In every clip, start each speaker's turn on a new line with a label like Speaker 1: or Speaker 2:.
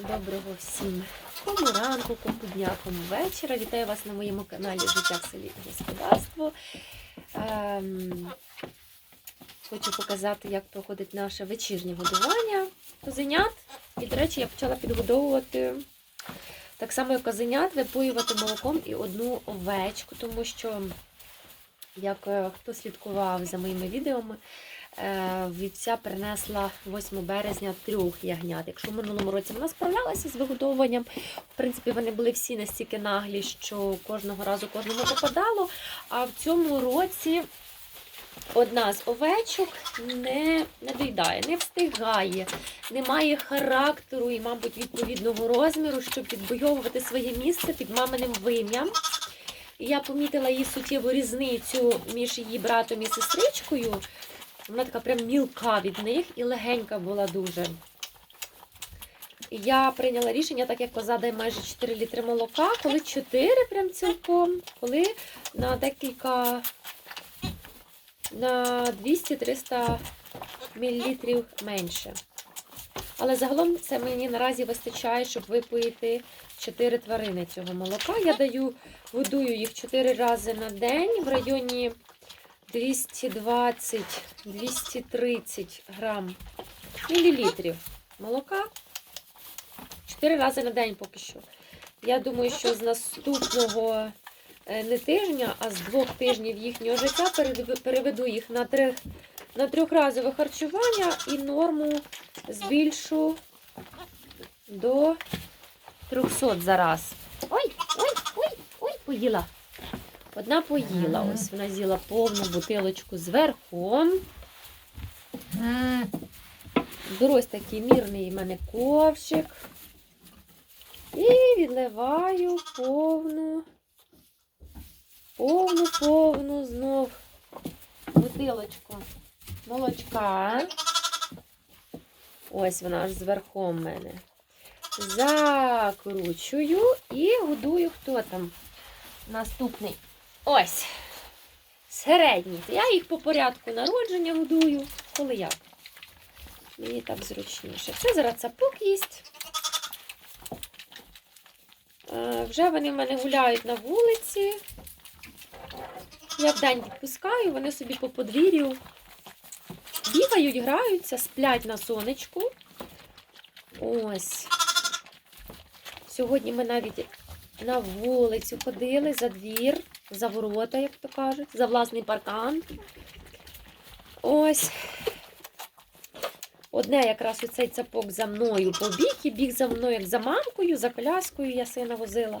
Speaker 1: Доброго всім кому ранку, кому дня, кому вечора. Вітаю вас на моєму каналі Життя в селі і господарство. Ем, хочу показати, як проходить наше вечірнє годування козенят. І, до речі, я почала підгодовувати так само, як козенят, випоювати молоком і одну овечку, тому що, як е, хто слідкував за моїми відео, Е, Вівця принесла 8 березня трьох ягнят. Якщо в минулому році вона справлялася з вигодовуванням, в принципі, вони були всі настільки наглі, що кожного разу кожному попадало. А в цьому році одна з овечок не, не доїдає, не встигає, не має характеру і, мабуть, відповідного розміру, щоб відбойовувати своє місце під маминим вим'ям. Я помітила її суттєву різницю між її братом і сестричкою. Вона така прям мілка від них і легенька була дуже. Я прийняла рішення, так як коза дає майже 4 літри молока, коли 4 прям цілком, коли на декілька на 200-300 мл менше. Але загалом це мені наразі вистачає, щоб випоїти 4 тварини цього молока. Я даю, годую їх 4 рази на день в районі 220-230 грам мілілітрів молока. 4 рази на день поки що. Я думаю, що з наступного е, не тижня, а з двох тижнів їхнього життя переведу їх на, три, на трьохразове харчування і норму збільшу до 300 за раз. Ой, ой, ой, ой, поїла. Одна поїла. Ось вона з'їла повну бутилочку з верхом. Беру ось такий мірний в мене ковшик. І відливаю повну, повну, повну знов бутилочку молочка. Ось вона аж зверхом в мене. Закручую і годую хто там наступний. Ось. Середній. Я їх по порядку народження годую. Коли як? Мені так зручніше. Це зараз цапок їсть. Е, Вже вони в мене гуляють на вулиці. Я вдень відпускаю, вони собі по подвір'ю бігають, граються, сплять на сонечку. Ось. Сьогодні ми навіть на вулицю ходили за двір, за ворота, як то кажуть, за власний паркан. Ось. Одне якраз оцей цапок за мною побіг і біг за мною, як за мамкою, за коляскою я сина возила.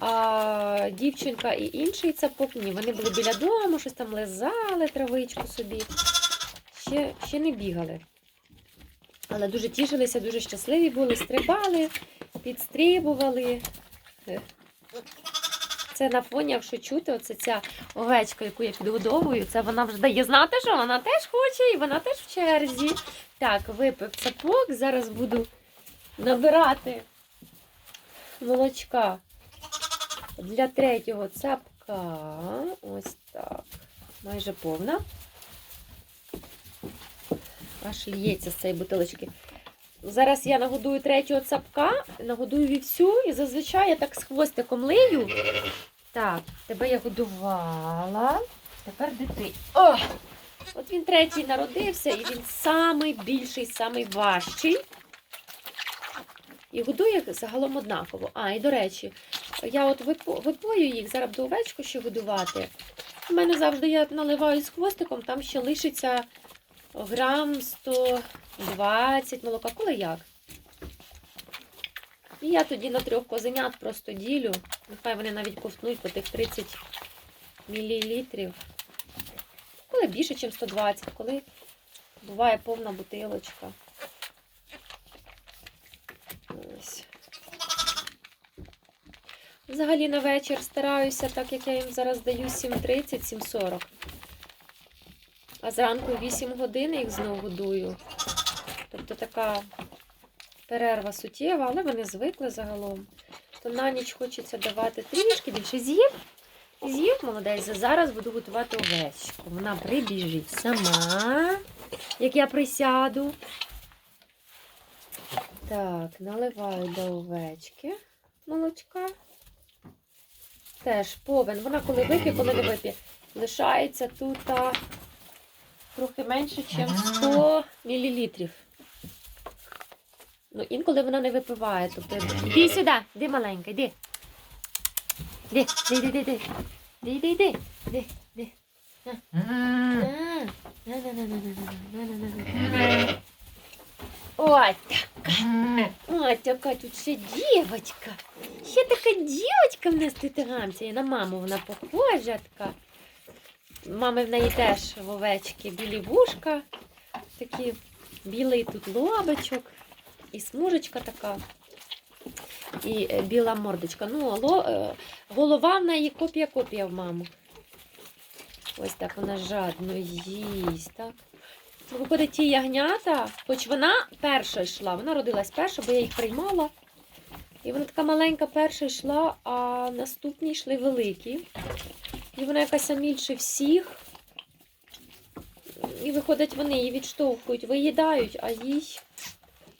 Speaker 1: А дівчинка і інший цапок, ні, вони були біля дому, щось там лизали травичку собі. Ще, ще не бігали. Але дуже тішилися, дуже щасливі були, стрибали, підстрибували. Це на фоні, якщо чути, оце ця овечка, яку я підгодовую, це вона вже дає знати, що вона теж хоче і вона теж в черзі. Так, випив цапок, зараз буду набирати молочка для третього цапка. Ось так. Майже повна. Аж лється з цієї бутилочки. Зараз я нагодую третього цапка, нагодую вівцю і зазвичай я так з хвостиком лию. Так, тебе я годувала. Тепер дитина. О! От він третій народився, і він самий більший, самий важчий. І годую їх загалом однаково. А, і до речі, я от випою їх, зараз буду овечку ще годувати. У мене завжди я наливаю з хвостиком, там ще лишиться грам 120 молока. Коли як? І я тоді на трьох козенят просто ділю. Нехай вони навіть ковтнуть по тих 30 мл. Коли більше, ніж 120, коли буває повна бутилочка. Ось. Взагалі на вечір стараюся, так як я їм зараз даю 7.30-7.40. А зранку 8 годин їх знову годую. Тобто така перерва суттєва, але вони звикли загалом. То на ніч хочеться давати трішки більше з'їв. З'їв, молодець. Зараз буду готувати овечку. Вона прибіжить сама, як я присяду. Так, наливаю до овечки молочка. Теж повен. Вона коли вип'є, коли не вип'є. Лишається тут трохи менше, ніж 100 мл. Ну, інколи вона не випиває. Тобто, Іди сюди, іди маленька, іди. Іди, іди, іди, іди. Іди, іди, іди, іди. Ось така. Ось така тут ще дівочка. Ще така дівочка в нас тут гамся. І на маму вона похожа така. Мами в неї теж в овечки білі вушка, такі білий тут лобочок, і смужечка така, і е, біла мордочка. Ну, е, голова в неї копія-копія в маму. Ось так вона жадно їсть, так. Виходить, ті ягнята, хоч вона перша йшла, вона родилась перша, бо я їх приймала. І вона така маленька перша йшла, а наступні йшли великі. І вона якась більше всіх. І виходить, вони її відштовхують, виїдають, а їй.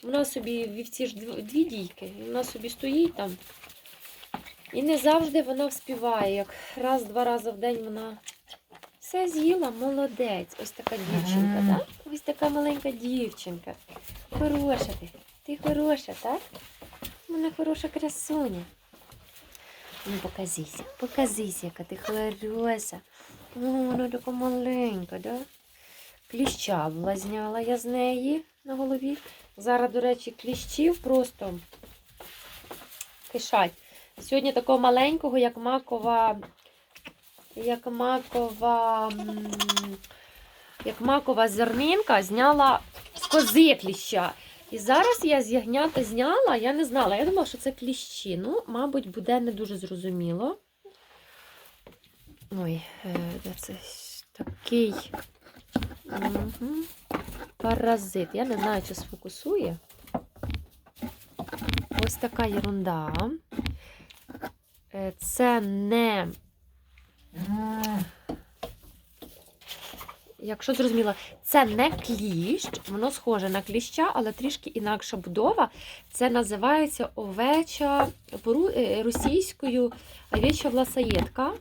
Speaker 1: Вона собі вівці ж дві дійки, і вона собі стоїть там. І не завжди вона вспіває, як раз-два рази в день вона все з'їла, молодець. Ось така дівчинка,
Speaker 2: Мгм.
Speaker 1: так? Ось така маленька дівчинка. Хороша ти. Ти хороша, так? Вона хороша красуня. Ну, показися, показися, яка ти хороша. О, вона така маленька, да? Кліща була зняла я з неї на голові. Зараз, до речі, кліщів просто кишать. Сьогодні такого маленького, як макова, як макова, як макова зернинка, зняла з кози кліща. І зараз я з ягнята зняла, я не знала. Я думала, що це кліщі. Ну, мабуть, буде не дуже зрозуміло. Ой, е, де це такий Мгм. паразит. Я не знаю, чи сфокусує. Ось така ерунда. Е, Це не, якщо зрозуміло, це не кліщ, воно схоже на кліща, але трішки інакша будова. Це називається овеча е, російською овеча власаєтка.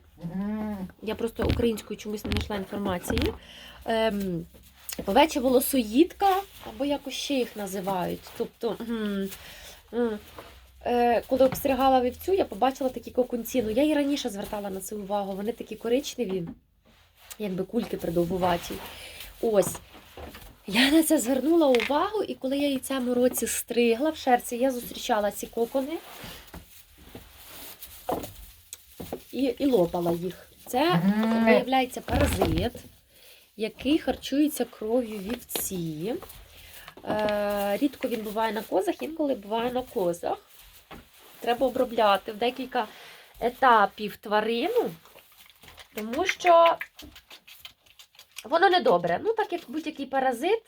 Speaker 1: Я просто українською чомусь не знайшла інформації. Ем, овеча волосоїдка, або якось ще їх називають. Тобто, е, коли обстригала вівцю, я побачила такі кокунці. Ну, я і раніше звертала на це увагу. Вони такі коричневі, якби кульки придовбуваті. Ось. Я на це звернула увагу, і коли я її цьому році стригла в шерці, я зустрічала ці кокони і, і лопала їх. Це виявляється паразит, який харчується кров'ю вівці. Е, рідко він буває на козах, інколи буває на козах. Треба обробляти в декілька етапів тварину, тому що воно не добре. Ну, так як будь-який паразит,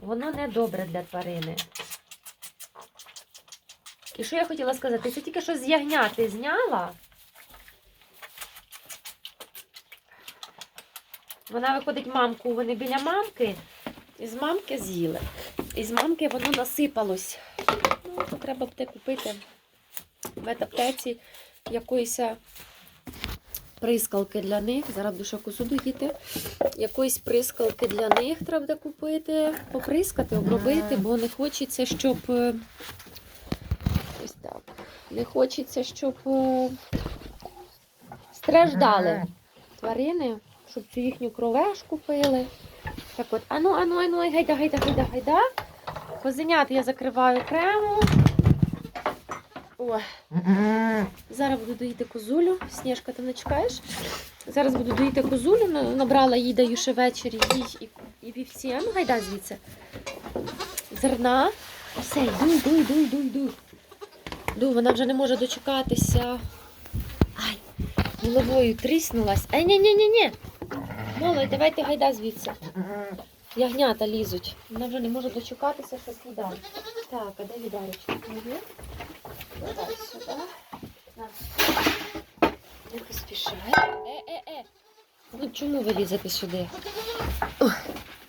Speaker 1: воно не добре для тварини. І що я хотіла сказати? Це тільки що з ягняти зняла. Вона виходить мамку, вони біля мамки, і з мамки з'їли. І з мамки воно насипалось. Ну, треба буде купити в аптеці якоїсь прискалки для них. Зараз козу доїти. Якоїсь прискалки для них треба купити, поприскати, обробити, бо не хочеться, щоб. е, Ось так. Не хочеться, щоб е, страждали тварини, щоб цю їхню кровешку пили. Так от, ану, ану, ану, гайда, гайда, гайда, гайда. Козенят я закриваю кремом. О, зараз буду доїти козулю. Сніжка, ти не чекаєш? Зараз буду доїти козулю, набрала їй, даю ще ввечері їй і, вівці. Ну гайда звідси. Зерна. Все, йду, йду, йду, йду, йду. Йду, вона вже не може дочекатися. Ай, головою тріснулась. Ай, ні, ні, ні, ні. Молодь, давайте гайда звідси. Ягнята лізуть. Вона вже не може дочекатися, що їдати. Так, а де відарочка? Сюди. Не поспішай. Е, е, е. Ну чому ви лізете сюди? О,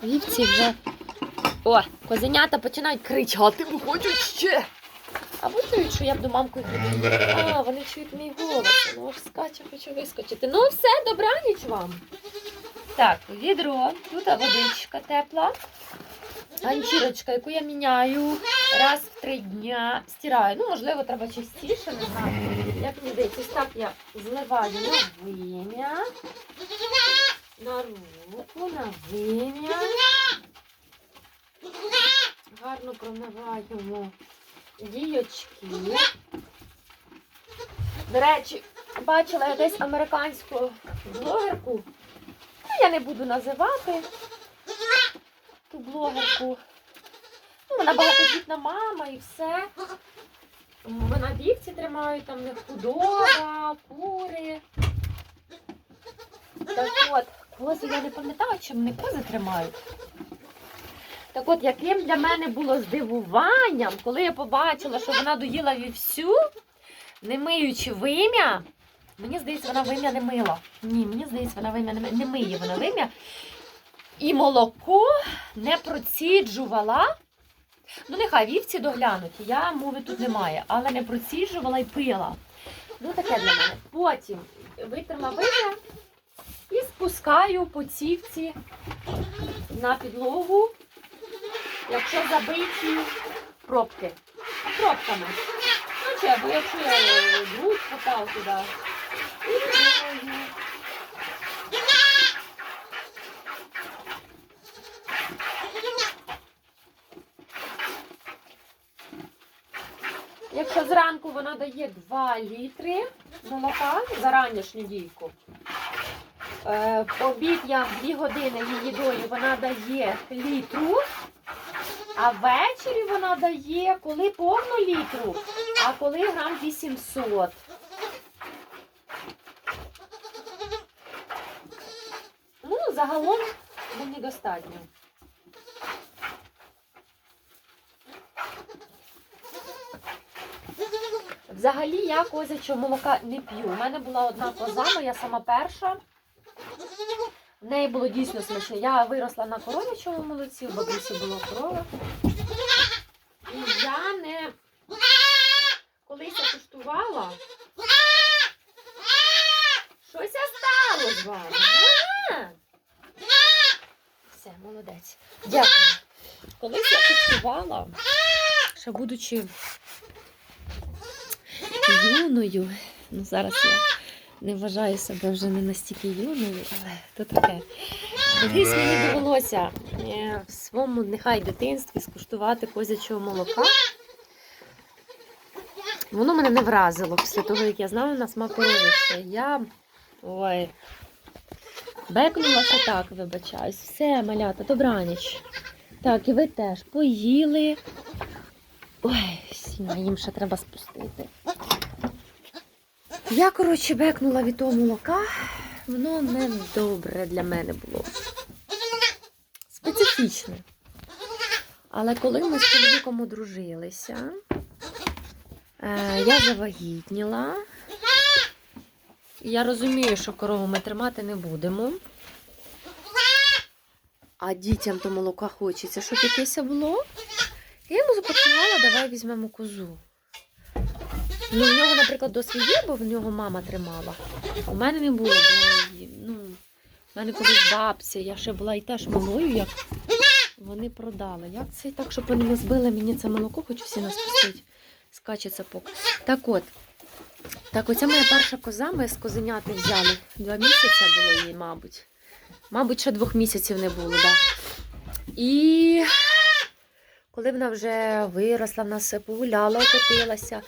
Speaker 1: вівці вже О, козенята починають кричати, бо хочуть ще. Або чують, що я б до мамку ходила. А, вони чують мій голос. Ну аж скаче, хочу вискочити. Ну все, добраніч вам. Так, відро, тут водичка тепла. Ганчірочка, яку я міняю раз в три дня. Стираю. Ну, можливо, треба частіше, не знаю. Як мені здається, так я зливаю на вим'я. На руку, на вим'я. Гарно промиваємо діючки. До речі, бачила я десь американську блогерку. Ну, я не буду називати ту блогерку. Ну, вона багатодітна мама і все. Вона вівці тримає, там них худоба, кури. Так от, кози я не пам'ятаю, чим вони кози тримають. Так от, яким для мене було здивуванням, коли я побачила, що вона доїла вівсю, не миючи вим'я. Мені здається, вона вим'я не мила. Ні, мені здається, вона вим'я не, не миє вона вим'я. І молоко не проціджувала. Ну, нехай вівці доглянуті, я мови тут немає, але не проціджувала і пила. Ну, таке для мене. Потім витерла вим'я і спускаю по цівці на підлогу, якщо забиті пробки. Пробками. Ну, чи або якщо я е, друг попав туди. Якщо зранку вона дає 2 літри молока за ранішню дійку. Е, обід я 2 години її дою, вона дає літру, а ввечері вона дає коли повну літру, а коли грам 800. Ну, загалом мені достатньо. Взагалі я козячого молока не п'ю. У мене була одна коза, моя сама перша. В неї було дійсно смачне. Я виросла на коров'ячому молоці, у бабусі була корова. І я не колись я куштувала. Щось стало з вами. Все, молодець. Дякую. Колись я куштувала, ще будучи юною. Ну, зараз я не вважаю себе вже не настільки юною, але то таке. Колись мені довелося е, в своєму нехай дитинстві скуштувати козячого молока. Воно мене не вразило після того, як я знала на смак коровище. Я ой, бекнула що так, вибачаюсь. Все, малята, добраніч. Так, і ви теж поїли. Ой, сіна, їм ще треба спустити. Я, коротше, бекнула від того молока. Воно не добре для мене було. Специфічне. Але коли ми з чоловіком одружилися, е, я завагітніла. Я розумію, що корову ми тримати не будемо. А дітям то молока хочеться, щоб якесь було. Я йому запропонувала, давай візьмемо козу. Ну, в нього, наприклад, досвід є, бо в нього мама тримала. У мене не було, бо ну, в мене колись бабця, я ще була і теж малою, як вони продали. Як це так, щоб вони не збили мені це молоко, хочу всі нас пустити. Скаче цапок. Так от, так, оця моя перша коза, ми з козеняти взяли. Два місяці було їй, мабуть. Мабуть, ще двох місяців не було, так. Да. І коли вона вже виросла, в нас погуляла, окотилася,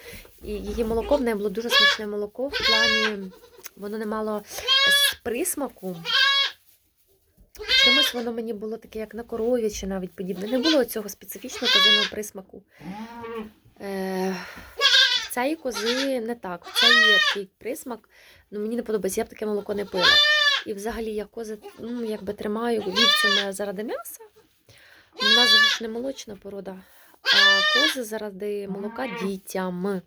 Speaker 1: і її молоко в неї було дуже смачне молоко. В плані воно не мало присмаку. Чомусь воно мені було таке, як на корові чи навіть подібне. Не було цього специфічного козиного присмаку. Е, цієї кози не так. В цієї є такий присмак, ну мені не подобається, я б таке молоко не пила. І взагалі я кози ну, якби тримаю вівцями заради м'яса. У нас же ж не молочна порода, а кози заради молока дітям.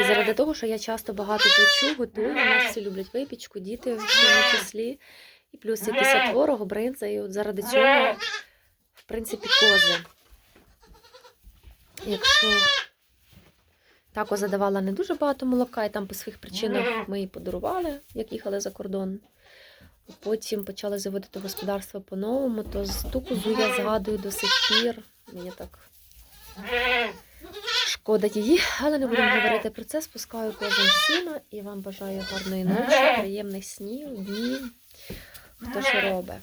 Speaker 1: І заради того, що я часто багато печу, готую, у нас всі люблять випічку, діти в тому числі. І плюс якісь творог, бринза. І от заради цього принципі, кози. Якщо та коза давала не дуже багато молока, і там по своїх причинах ми її подарували, як їхали за кордон. Потім почали заводити господарство по-новому, то з ту козу я згадую до сих пір. Мені так шкода її, але не будемо говорити про це. Спускаю кожен сіно і вам бажаю гарної ночі, приємних снів, днів. Хто що робить.